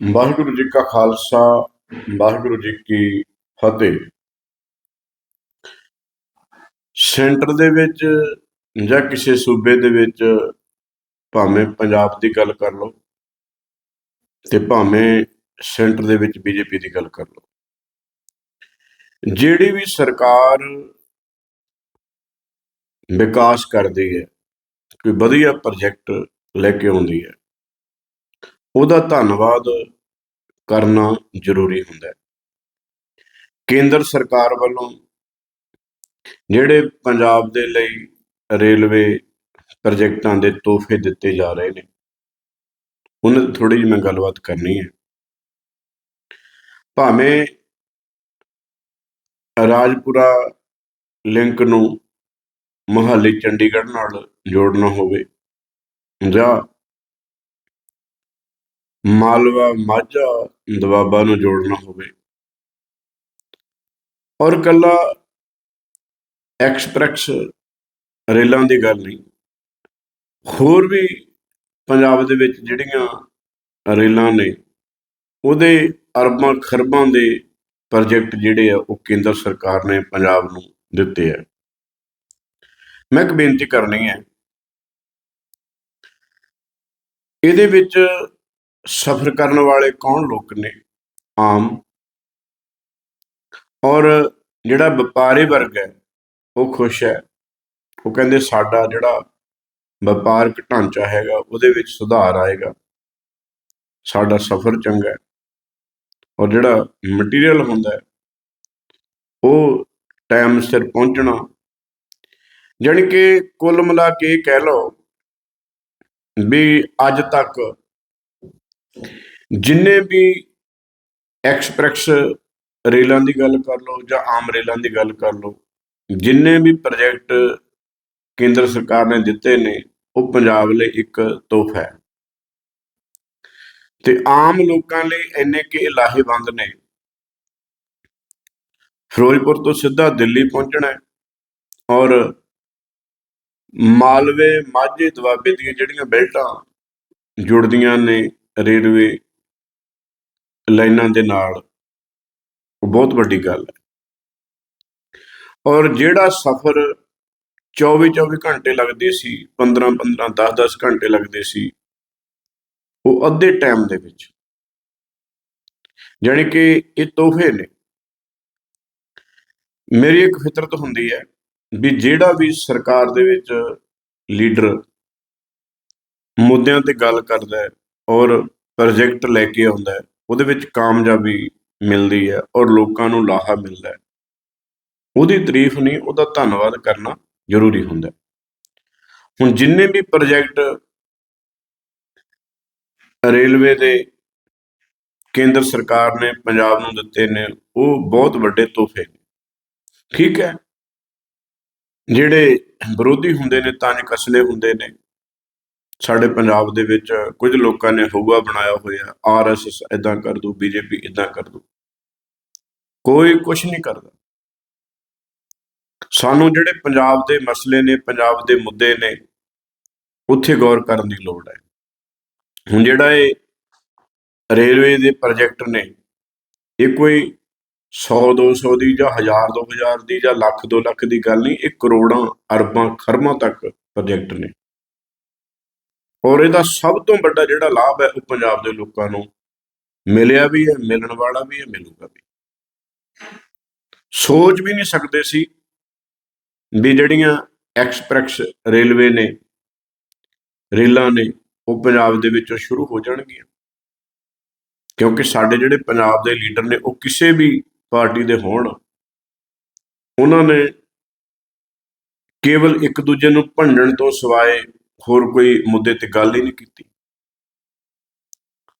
ਵਾਹਿਗੁਰੂ ਜੀ ਕਾ ਖਾਲਸਾ, ਵਾਹਿਗੁਰੂ ਜੀ ਕੀ ਫਤਿਹ। ਸੈਂਟਰ ਦੇ ਵਿੱਚ ਜਾਂ ਕਿਸੇ ਸੂਬੇ ਦੇ ਵਿੱਚ ਭਾਵੇਂ ਪੰਜਾਬ ਦੀ ਗੱਲ ਕਰ ਲਓ ਤੇ ਭਾਵੇਂ ਸੈਂਟਰ ਦੇ ਵਿੱਚ ਬੀਜੇਪੀ ਦੀ ਗੱਲ ਕਰ ਲਓ। ਜਿਹੜੀ ਵੀ ਸਰਕਾਰ ਵਿਕਾਸ ਕਰਦੀ ਹੈ, ਕੋਈ ਵਧੀਆ ਪ੍ਰੋਜੈਕਟ ਲੈ ਕੇ ਆਉਂਦੀ ਹੈ ਉਹਦਾ ਧੰਨਵਾਦ ਕਰਨਾ ਜ਼ਰੂਰੀ ਹੁੰਦਾ ਹੈ। ਕੇਂਦਰ ਸਰਕਾਰ ਵੱਲੋਂ ਜਿਹੜੇ ਪੰਜਾਬ ਦੇ ਲਈ ਰੇਲਵੇ ਪ੍ਰੋਜੈਕਟਾਂ ਦੇ ਤੋਹਫੇ ਦਿੱਤੇ ਜਾ ਰਹੇ ਨੇ, ਉਹਨਾਂ ਤੇ ਥੋੜੀ ਜਿਹੀ ਮੈਂ ਗੱਲਬਾਤ ਕਰਨੀ ਹੈ। ਭਾਵੇਂ ਰਾਜਪੁਰਾ ਲਿੰਕ ਨੂੰ ਮੁਹਾਲੀ ਚੰਡੀਗੜ੍ਹ ਨਾਲ ਜੋੜਨਾ ਹੋਵੇ ਜਾਂ ਮਾਲਵਾ, ਮਾਝਾ ਦੁਆਬਾ ਨੂੰ ਜੋੜਨਾ ਹੋਵੇ। ਔਰ ਕੱਲਾ ਐਕਸਪ੍ਰੈਸ ਰੇਲਾਂ ਦੀ ਗੱਲ ਨਹੀਂ। ਹੋਰ ਵੀ ਪੰਜਾਬ ਦੇ ਵਿੱਚ ਜਿਹੜੀਆਂ ਰੇਲਾਂ ਨੇ, ਉਹਦੇ ਅਰਬਾਂ, ਖਰਬਾਂ ਦੇ ਪ੍ਰੋਜੈਕਟ ਜਿਹੜੇ ਆ, ਉਹ ਕੇਂਦਰ ਸਰਕਾਰ ਨੇ ਪੰਜਾਬ ਨੂੰ ਦਿੱਤੇ ਆ। ਮੈਂ ਇੱਕ ਬੇਨਤੀ ਕਰਨੀ ਹੈ। ਇਹਦੇ ਵਿੱਚ ਸਫ਼ਰ ਕਰਨ ਵਾਲੇ ਕੌਣ ਲੋਕ ਨੇ? ਆਮ। ਔਰ ਜਿਹੜਾ ਵਪਾਰੀ ਵਰਗ ਹੈ, ਉਹ ਖੁਸ਼ ਹੈ। ਉਹ ਕਹਿੰਦੇ, ਸਾਡਾ ਜਿਹੜਾ ਵਪਾਰਕ ਢਾਂਚਾ ਹੈਗਾ, ਉਹਦੇ ਵਿੱਚ ਸੁਧਾਰ ਆਏਗਾ। ਸਾਡਾ ਸਫ਼ਰ ਚੰਗਾ ਹੈ। ਔਰ ਜਿਹੜਾ ਮਟੀਰੀਅਲ ਹੁੰਦਾ ਹੈ, ਉਹ ਟਾਈਮ ਸਿਰ ਪਹੁੰਚਣਾ। ਜਾਣੀ ਕਿ ਕੁੱਲ ਮਿਲਾ ਕੇ ਇਹ ਕਹਿ ਲਓ ਵੀ ਅੱਜ ਤੱਕ ਜਿੰਨੇ ਵੀ ਐਕਸਪ੍ਰੈਸ ਰੇਲਾਂ ਦੀ ਗੱਲ ਕਰ ਲਓ ਜਾਂ ਆਮ ਰੇਲਾਂ ਦੀ ਗੱਲ ਕਰ ਲਓ, ਜਿੰਨੇ ਵੀ ਪ੍ਰੋਜੈਕਟ ਕੇਂਦਰ ਸਰਕਾਰ ਨੇ ਦਿੱਤੇ ਨੇ, ਉਹ ਪੰਜਾਬ ਲਈ ਇੱਕ ਤੋਹਫਾ ਹੈ। ਤੇ ਆਮ ਲੋਕਾਂ ਲਈ ਇੰਨੇ ਕਿ ਲਾਹੇਵੰਦ ਨੇ। ਫਿਰੋਜ਼ਪੁਰ ਤੋਂ ਸਿੱਧਾ ਦਿੱਲੀ ਪਹੁੰਚਣਾ ਹੈ ਔਰ ਮਾਲਵੇ, ਮਾਝੇ, ਦੁਆਬੇ ਦੀਆਂ ਜਿਹੜੀਆਂ ਬੈਲਟਾਂ ਜੁੜਦੀਆਂ ਨੇ ਰੇਲਵੇ ਲਾਈਨਾਂ ਦੇ ਨਾਲ ਉਹ ਬਹੁਤ ਵੱਡੀ ਗੱਲ ਹੈ। ਔਰ ਜਿਹੜਾ ਸਫ਼ਰ 24-24 ਘੰਟੇ ਲੱਗਦੇ ਸੀ 15-15 10-10 ਘੰਟੇ ਲੱਗਦੇ ਸੀ, ਉਹ ਅੱਧੇ ਟਾਈਮ ਦੇ ਵਿੱਚ। ਜਾਣੀ ਕਿ ਇਹ ਤੋਹਫੇ ਨੇ। ਮੇਰੀ ਇੱਕ ਫਿਤਰਤ ਹੁੰਦੀ ਹੈ ਵੀ ਜਿਹੜਾ ਵੀ ਸਰਕਾਰ ਦੇ ਵਿੱਚ ਲੀਡਰ ਮੁੱਦਿਆਂ ਤੇ ਗੱਲ ਕਰਦਾ ਹੈ ਔਰ ਪ੍ਰੋਜੈਕਟ ਲੈ ਕੇ ਆਉਂਦਾ ਉਹਦੇ ਵਿੱਚ ਕਾਮਯਾਬੀ ਮਿਲਦੀ ਹੈ ਔਰ ਲੋਕਾਂ ਨੂੰ ਲਾਹਾ ਮਿਲਦਾ ਉਹਦੀ ਤਾਰੀਫ ਨਹੀਂ, ਉਹਦਾ ਧੰਨਵਾਦ ਕਰਨਾ ਜ਼ਰੂਰੀ ਹੁੰਦਾ ਹੁਣ ਜਿੰਨੇ ਵੀ ਪ੍ਰੋਜੈਕਟ ਰੇਲਵੇ ਦੇ ਕੇਂਦਰ ਸਰਕਾਰ ਨੇ ਪੰਜਾਬ ਨੂੰ ਦਿੱਤੇ ਨੇ, ਉਹ ਬਹੁਤ ਵੱਡੇ ਤੋਹਫੇ ਨੇ। ਠੀਕ ਹੈ। ਜਿਹੜੇ ਵਿਰੋਧੀ ਹੁੰਦੇ ਨੇ, ਤਾਂ ਕਸਲੇ ਹੁੰਦੇ ਨੇ। ਸਾਡੇ ਪੰਜਾਬ ਦੇ ਵਿੱਚ ਕੁਝ ਲੋਕਾਂ ਨੇ ਹਊਆ ਬਣਾਇਆ ਹੋਇਆ ਆਰਐਸਐਸ ਇਦਾਂ ਕਰ ਦੂ ਬੀਜੇਪੀ ਇਦਾਂ ਕਰ ਦੂ ਕੋਈ ਕੁਝ ਨਹੀਂ ਕਰਦਾ। ਸਾਨੂੰ ਜਿਹੜੇ ਪੰਜਾਬ ਦੇ ਮਸਲੇ ਨੇ, ਪੰਜਾਬ ਦੇ ਮੁੱਦੇ ਨੇ, ਉੱਥੇ ਗੌਰ ਕਰਨ ਦੀ ਲੋੜ ਹੈ। ਹੁਣ ਜਿਹੜਾ ਇਹ ਰੇਲਵੇ ਦੇ ਪ੍ਰੋਜੈਕਟ ਨੇ, ਇਹ ਕੋਈ 100 200 ਦੀ ਜਾਂ 1000 2000 ਦੀ ਜਾਂ ਲੱਖ 2 ਲੱਖ ਦੀ ਗੱਲ ਨਹੀਂ, ਇਹ ਕਰੋੜਾਂ, ਅਰਬਾਂ ਖਰਮਾਂ ਤੱਕ ਪ੍ਰੋਜੈਕਟ ਨੇ। ਔਰ ਇਹਦਾ ਸਭ ਤੋਂ ਵੱਡਾ ਜਿਹੜਾ ਲਾਭ ਹੈ ਉਹ ਪੰਜਾਬ ਦੇ ਲੋਕਾਂ ਨੂੰ ਮਿਲਿਆ ਵੀ ਹੈ, ਮਿਲਣ ਵਾਲਾ ਵੀ ਹੈ, ਮਿਲੂਗਾ ਵੀ ਸੋਚ ਵੀ ਨਹੀਂ ਸਕਦੇ ਸੀ ਵੀ ਜਿਹੜੀਆਂ ਐਕਸਪ੍ਰੈਸ ਰੇਲਵੇ ਨੇ, ਰੇਲਾਂ ਨੇ, ਉਹ ਪੰਜਾਬ ਦੇ ਵਿੱਚੋਂ ਸ਼ੁਰੂ ਹੋ ਜਾਣਗੀਆਂ। ਕਿਉਂਕਿ ਸਾਡੇ ਜਿਹੜੇ ਪੰਜਾਬ ਦੇ ਲੀਡਰ ਨੇ, ਉਹ ਕਿਸੇ ਵੀ ਪਾਰਟੀ ਦੇ ਹੋਣ, ਉਹਨਾਂ ਨੇ ਕੇਵਲ ਇੱਕ ਦੂਜੇ ਨੂੰ ਭੰਡਣ ਤੋਂ ਸਿਵਾਏ ਹੋਰ ਕੋਈ ਮੁੱਦੇ ਤੇ ਗੱਲ ਹੀ ਨਹੀਂ ਕੀਤੀ।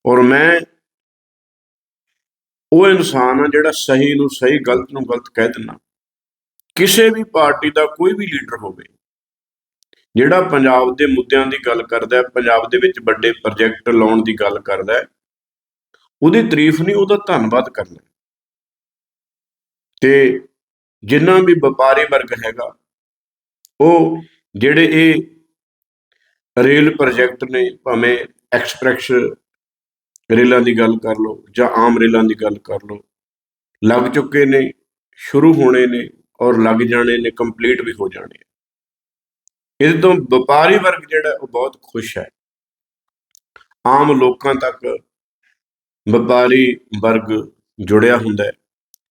ਔਰ ਮੈਂ ਉਹ ਇਨਸਾਨ ਆ ਜਿਹੜਾ ਸਹੀ ਨੂੰ ਸਹੀ, ਗਲਤ ਨੂੰ ਗਲਤ ਕਹਿ ਦਿੰਦਾ। ਕਿਸੇ ਵੀ ਪਾਰਟੀ ਦਾ ਕੋਈ ਵੀ ਲੀਡਰ ਹੋਵੇ, ਜਿਹੜਾ ਪੰਜਾਬ ਦੇ ਮੁੱਦਿਆਂ ਦੀ ਗੱਲ ਕਰਦਾ ਹੈ, ਪੰਜਾਬ ਦੇ ਵਿੱਚ ਵੱਡੇ ਪ੍ਰੋਜੈਕਟ ਲਾਉਣ ਦੀ ਗੱਲ ਕਰਦਾ ਹੈ, ਉਹਦੀ ਤਾਰੀਫ ਨਹੀਂ, ਉਹਦਾ ਧੰਨਵਾਦ ਕਰਨਾ ਤੇ ਜਿੰਨਾ ਵੀ ਵਪਾਰੀ ਵਰਗ ਹੈਗਾ, ਉਹ ਜਿਹੜੇ ਇਹ ਰੇਲ ਪ੍ਰੋਜੈਕਟ ਨੇ ਭਾਵੇਂ ਐਕਸਪ੍ਰੈਸ ਰੇਲਾਂ ਦੀ ਗੱਲ ਕਰ ਲਓ ਜਾਂ ਆਮ ਰੇਲਾਂ ਦੀ ਗੱਲ ਕਰ ਲਓ, ਲੱਗ ਚੁੱਕੇ ਨੇ, ਸ਼ੁਰੂ ਹੋਣੇ ਨੇ ਔਰ ਲੱਗ ਜਾਣੇ ਨੇ ਕੰਪਲੀਟ ਵੀ ਹੋ ਜਾਣੇ ਇਹਦੇ ਤੋਂ ਵਪਾਰੀ ਵਰਗ ਜਿਹੜਾ ਉਹ ਬਹੁਤ ਖੁਸ਼ ਹੈ। ਆਮ ਲੋਕਾਂ ਤੱਕ ਵਪਾਰੀ ਵਰਗ ਜੁੜਿਆ ਹੁੰਦਾ ਹੈ।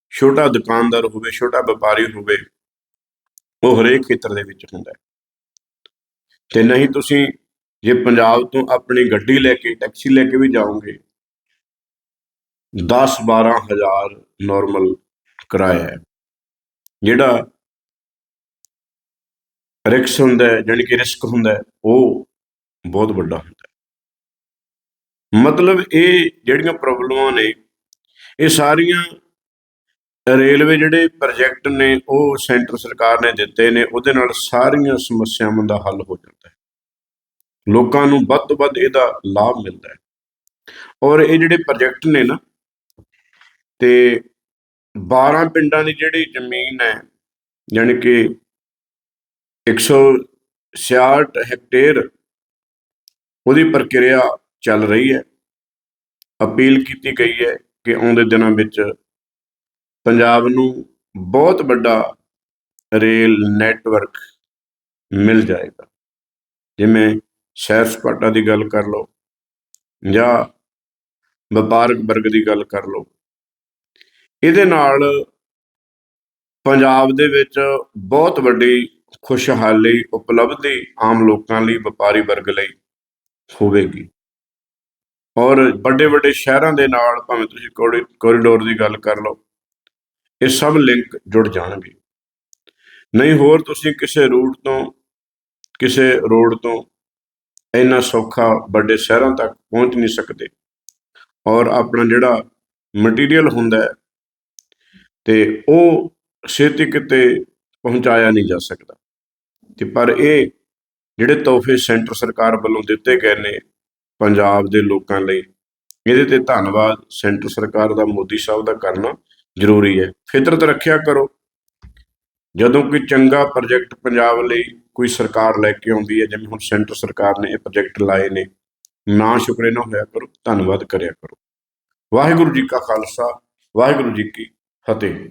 ਛੋਟਾ ਦੁਕਾਨਦਾਰ ਹੋਵੇ, ਛੋਟਾ ਵਪਾਰੀ ਹੋਵੇ, ਉਹ ਹਰੇਕ ਖੇਤਰ ਦੇ ਵਿੱਚ ਹੁੰਦਾ ਹੈ। ਤੇ ਨਹੀਂ ਤੁਸੀਂ ਜੇ ਪੰਜਾਬ ਤੋਂ ਆਪਣੀ ਗੱਡੀ ਲੈ ਕੇ, ਟੈਕਸੀ ਲੈ ਕੇ ਵੀ ਜਾਓਗੇ 10 12 ਹਜ਼ਾਰ ਨਾਰਮਲ ਕਿਰਾਇਆ ਹੈ। ਜਿਹੜਾ ਰਿਕਸ ਹੁੰਦਾ ਹੈ, ਜਾਣੀ ਕਿ ਰਿਸਕ ਹੁੰਦਾ ਹੈ, ਉਹ ਬਹੁਤ ਵੱਡਾ ਹੁੰਦਾ ਹੈ। ਮਤਲਬ ਇਹ ਜਿਹੜੀਆਂ ਪ੍ਰੋਬਲਮਾਂ ਨੇ, ਇਹ ਸਾਰੀਆਂ ਰੇਲਵੇ ਜਿਹੜੇ ਪ੍ਰੋਜੈਕਟ ਨੇ, ਉਹ ਸੈਂਟਰ ਸਰਕਾਰ ਨੇ ਦਿੱਤੇ ਨੇ, ਉਹਦੇ ਨਾਲ ਸਾਰੀਆਂ ਸਮੱਸਿਆਵਾਂ ਦਾ ਹੱਲ ਹੋ ਜਾਂਦਾ ਹੈ। ਲੋਕਾਂ ਨੂੰ ਵੱਧ ਤੋਂ ਵੱਧ ਇਹਦਾ ਲਾਭ ਮਿਲਦਾ ਹੈ। ਔਰ ਇਹ ਜਿਹੜੇ ਪ੍ਰੋਜੈਕਟ ਨੇ ਨਾ, ਤੇ 12 ਪਿੰਡਾਂ ਦੀ ਜਿਹੜੀ ਜ਼ਮੀਨ ਹੈ ਯਾਨੀ ਕਿ 166 ਹੈਕਟੇਅਰ, ਉਹਦੀ ਪ੍ਰਕਿਰਿਆ ਚੱਲ ਰਹੀ ਹੈ। ਅਪੀਲ ਕੀਤੀ ਗਈ ਹੈ ਕਿ ਆਉਂਦੇ ਦਿਨਾਂ ਵਿੱਚ ਪੰਜਾਬ ਨੂੰ ਬਹੁਤ ਵੱਡਾ ਰੇਲ ਨੈਟਵਰਕ ਮਿਲ ਜਾਏਗਾ। ਜਿਵੇਂ ਸੈਰ ਸਪਾਟਾ ਦੀ ਗੱਲ ਕਰ ਲਓ ਜਾਂ ਵਪਾਰਕ ਵਰਗ ਦੀ ਗੱਲ ਕਰ ਲਓ। ਇਹਦੇ ਨਾਲ ਪੰਜਾਬ ਦੇ ਵਿੱਚ ਬਹੁਤ ਵੱਡੀ ਖੁਸ਼ਹਾਲੀ ਉਪਲਬਧੀ ਆਮ ਲੋਕਾਂ ਲਈ, ਵਪਾਰੀ ਵਰਗ ਲਈ ਹੋਵੇਗੀ। ਔਰ ਵੱਡੇ ਵੱਡੇ ਸ਼ਹਿਰਾਂ ਦੇ ਨਾਲ, ਭਾਵੇਂ ਤੁਸੀਂ ਕੋਰੀਡੋਰ ਦੀ ਗੱਲ ਕਰ ਲਓ ਇਹ ਸਭ ਲਿੰਕ ਜੁੜ ਜਾਣਗੇ। ਨਹੀਂ ਹੋਰ ਤੁਸੀਂ ਕਿਸੇ ਰੂਟ ਤੋਂ, ਕਿਸੇ ਰੋਡ ਤੋਂ ਇੰਨਾ ਸੌਖਾ ਵੱਡੇ ਸ਼ਹਿਰਾਂ ਤੱਕ ਪਹੁੰਚ ਨਹੀਂ ਸਕਦੇ। ਔਰ ਆਪਣਾ ਜਿਹੜਾ ਮਟੀਰੀਅਲ ਹੁੰਦਾ ਹੈ ਤੇ ਉਹ ਛੇਤੀ ਕਿਤੇ ਪਹੁੰਚਾਇਆ ਨਹੀਂ ਜਾ ਸਕਦਾ। ਤੇ ਪਰ ਇਹ ਜਿਹੜੇ ਤੋਹਫੇ ਸੈਂਟਰ ਸਰਕਾਰ ਵੱਲੋਂ ਦਿੱਤੇ ਗਏ ਨੇ ਪੰਜਾਬ ਦੇ ਲੋਕਾਂ ਲਈ, ਇਹਦੇ ਤੇ ਧੰਨਵਾਦ ਸੈਂਟਰ ਸਰਕਾਰ ਦਾ, ਮੋਦੀ ਸਾਹਿਬ ਦਾ ਕਰਨਾ। ਜ਼ਰੂਰੀ ਹੈ। ਫਿਤਰਤ ਰੱਖਿਆ ਕਰੋ। ਜਦੋਂ ਕੋਈ ਚੰਗਾ ਪ੍ਰੋਜੈਕਟ ਪੰਜਾਬ ਲਈ ਕੋਈ ਸਰਕਾਰ ਲੈ ਕੇ ਆਉਂਦੀ ਹੈ, ਜਿਵੇਂ ਹੁਣ ਸੈਂਟਰ ਸਰਕਾਰ ਨੇ ਇਹ ਪ੍ਰੋਜੈਕਟ ਲਾਏ ਨੇ, ਨਾ ਸ਼ੁਕਰੇ ਨਾ ਹੋਇਆ ਕਰੋ, ਧੰਨਵਾਦ ਕਰਿਆ ਕਰੋ। ਵਾਹਿਗੁਰੂ ਜੀ ਕਾ ਖਾਲਸਾ, ਵਾਹਿਗੁਰੂ ਜੀ ਕੀ ਫਤਿਹ।